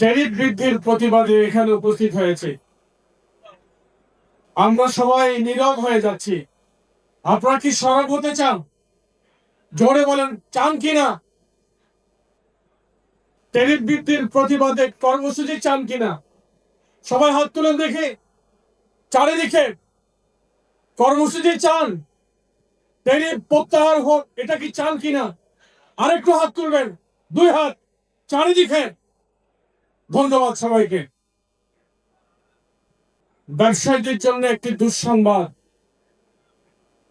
Tariff বৃদ্ধির প্রতিবাদে এখানে উপস্থিত হয়েছে। আমরা সবাই নীরব হয়ে যাচ্ছি। আপনারা কি সরব হতে চান? জোরে বলেন, চান কি না ট্যারিফ বৃদ্ধির প্রতিবাদে কর্মসূচি চান কিনা? সবাই হাত তুলেন দেখে। চারিদিকে কর্মসূচি চান। ট্যারিফ প্রত্যাহার হোক, এটা কি চান কিনা? আরেকটু হাত তুলবেন। দুই হাত, চারিদিকে ধন্যবাদ সবাইকে। ব্যবসায়ীদের জন্য একটি দুঃসংবাদ।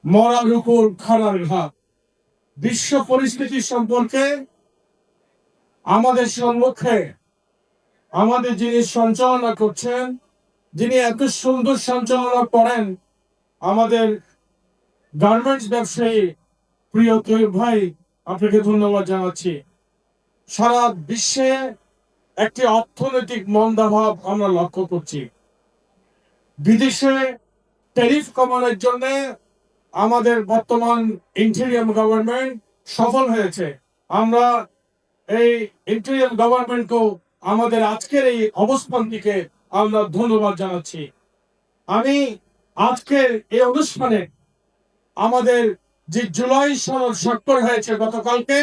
মরার উপর খাড়ার ঘা বিশ্ব পরিস্থিতি সম্পর্কে আমাদের সম্মুখে আমাদের যিনি সঞ্চালনা করছেন, যিনি এত সুন্দর সঞ্চালনা করেন, আমাদের গার্মেন্টস ব্যবসায়ী প্রিয় তৈব ভাই, আপনাকে ধন্যবাদ জানাচ্ছি। সারা বিশ্বে একটি অর্থনৈতিক মন্দাভাব আমরা লক্ষ্য করছি। বিদেশে ট্যারিফ কমানোর জন্য আমাদের বর্তমান ইন্টেরিয়াম গভর্নমেন্ট সফল হয়েছে। আমরা এই ইন্টেরিয়াম গভর্নমেন্টকেও আমাদের আজকের এই অবস্থান থেকে আমরা ধন্যবাদ জানাচ্ছি। আমি আজকের এই অনুষ্ঠানে আমাদের যে জুলাই সনদ স্বাক্ষর হয়েছে গতকালকে,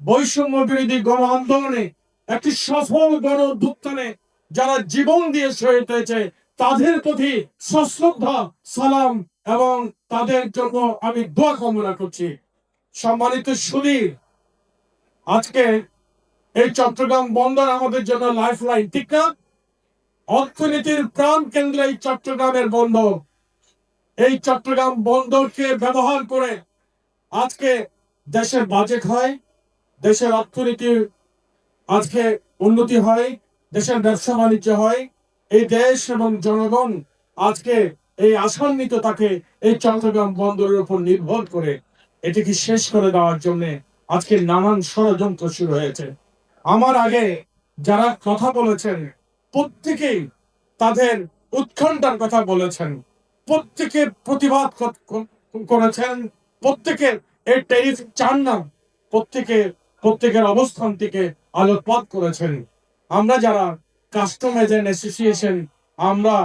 বৈষম্য বিরোধী গণ আন্দোলনে একটি সফল গণ অভ্যুত্থানে যারা জীবন দিয়ে শহীদ হয়েছে, তাদের প্রতি সশ্রদ্ধা, সালাম এবং তাদের জন্য আমি দোয়া কামনা করছি। সম্মানিত সুধীর, আজকে এই চট্টগ্রাম বন্দর আমাদের জন্য লাইফ লাইন ঠিক না? অর্থনীতির প্রাণ কেন্দ্র এই চট্টগ্রামের বন্দর। এই চট্টগ্রাম বন্দরকে ব্যবহার করে আজকে দেশের বাজেট হয়, দেশের অর্থনীতির আজকে উন্নতি হয়, দেশের ব্যবসা বাণিজ্য হয়, এই দেশ এবং জনগণ আজকে এই আসান্বিত তাকে এই চট্টগ্রাম বন্দরের উপর নির্ভর করে এটিকে শেষ করে দেওয়ার জন্য আজকে নানান ষড়যন্ত্র শুরু হয়েছে। আমার আগে যারা কথা বলেছেন, প্রত্যেকেই তাদের উৎকণ্ঠার কথা বলেছেন। প্রত্যেকে প্রতিবাদ কর- কর- করেছেন প্রত্যেকের এই টেরিফ চান না, প্রত্যেকে, প্রত্যেকের অবস্থান থেকে আলোকপাত করেছেন। আমরা যারা কাস্টম এজেন্ট অ্যাসোসিয়েশন আমরা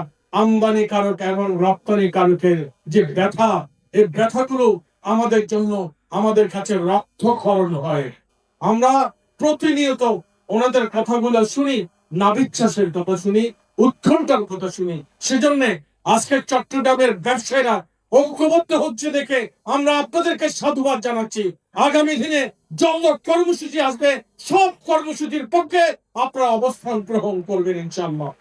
আমদানি কারক এবং রপ্তানি কারকের যে ব্যথা, এই ব্যথাগুলো আমাদের জন্য আমাদের কাছে রক্তক্ষরণ হয়। আমরা প্রতিনিয়ত ওনাদের কথাগুলো শুনি, নাবিচ্ছাসের কথা শুনি উৎকণ্ঠার কথা শুনি। সেজন্য আজকে চট্টগ্রামের ব্যবসায়ীরা ঐক্যবদ্ধ হচ্ছে দেখে আমরা আপনাদেরকে সাধুবাদ জানাচ্ছি। আগামী দিনে যত কর্মসূচি আসবে, সব কর্মসূচির পক্ষে আপনারা অবস্থান গ্রহণ করবেন ইনশাআল্লাহ।